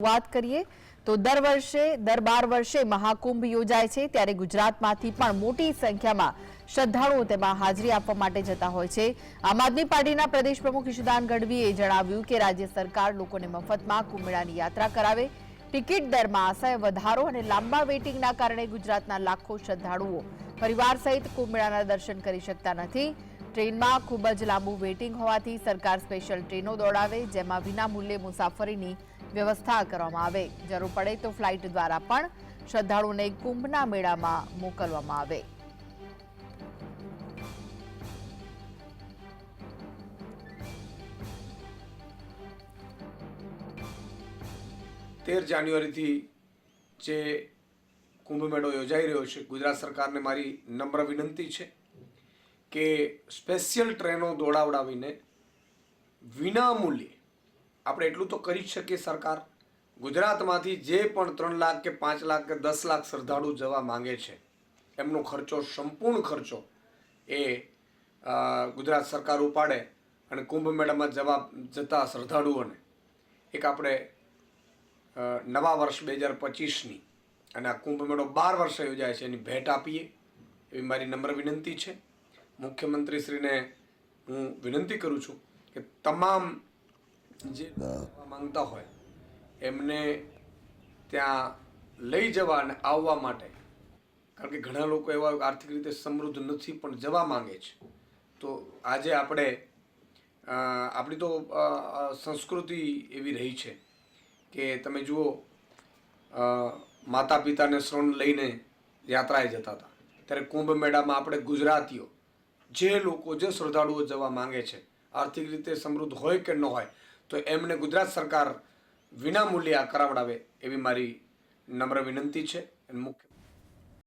વાત કરીએ, તો દર વર્ષે, દર બાર વર્ષે મહાકુંભ યોજાય છે. ત્યારે ગુજરાતમાંથી પણ મોટી સંખ્યામાં શ્રદ્ધાળુઓ તેમાં હાજરી આપવા માટે જતા હોય છે. આમ આદમી પાર્ટીના પ્રદેશ પ્રમુખ ઈશુદાન ગઢવીએ જણાવ્યું કે રાજ્ય સરકાર લોકોને મફતમાં કુંભમેળાની યાત્રા કરાવે. ટિકિટ દરમાં અસહ્ય વધારો અને લાંબા વેઇટિંગના કારણે ગુજરાતના લાખો શ્રદ્ધાળુઓ પરિવાર સહિત કુંભમેળાના દર્શન કરી શકતા નથી. ટ્રેનમાં ખૂબ જ લાંબુ વેઇટિંગ હોવાથી સરકાર સ્પેશિયલ ટ્રેનો દોડાવે, જેમાં વિના મૂલ્યે મુસાફરીની વ્યવસ્થા કરવામાં આવે. જરૂર પડે તો ફ્લાઇટ દ્વારા પણ શ્રદ્ધાળુઓને કુંભના મેળામાં મોકલવામાં આવે. તેર જાન્યુઆરીથી જે કુંભ મેળો યોજાઈ રહ્યો છે, ગુજરાત સરકારને મારી નમ્ર વિનંતી છે કે સ્પેશિયલ ટ્રેનો દોડાવડાવીને વિના મૂલ્યે આપણે એટલું તો કરી જ શકીએ સરકાર. ગુજરાતમાંથી જે પણ ત્રણ લાખ કે પાંચ લાખ કે દસ લાખ શ્રદ્ધાળુ જવા માંગે છે, એમનો ખર્ચો, સંપૂર્ણ ખર્ચો એ ગુજરાત સરકાર ઉપાડે અને કુંભ મેળામાં જવા, જતા શ્રદ્ધાળુઓને. એક આપણે નવા વર્ષ બે હજાર પચીસની અને આ કુંભ મેળો બાર વર્ષે યોજાય છે એની ભેટ આપીએ. એવી મારી નમ્ર વિનંતી છે. મુખ્યમંત્રીશ્રીને હું વિનંતી કરું છું કે તમામ જે માંગતા હોય, એમને ત્યાં લઈ જવા અને આવવા માટે. કારણ કે ઘણા લોકો એવા આર્થિક રીતે સમૃદ્ધ નથી, પણ જવા માંગે છે. તો આજે આપણે આપણી તો સંસ્કૃતિ એવી રહી છે કે તમે જુઓ માતા પિતાને શરણ લઈને યાત્રાએ જતા હતા. ત્યારે કુંભ મેળામાં આપણે ગુજરાતીઓ, જે લોકો, જે શ્રદ્ધાળુઓ જવા માંગે છે, આર્થિક રીતે સમૃદ્ધ હોય કે ન હોય તો એમને ગુજરાત સરકાર વિનામૂલ્યે આ કરાવડાવે એવી મારી નમ્ર વિનંતી છે. મુખ્ય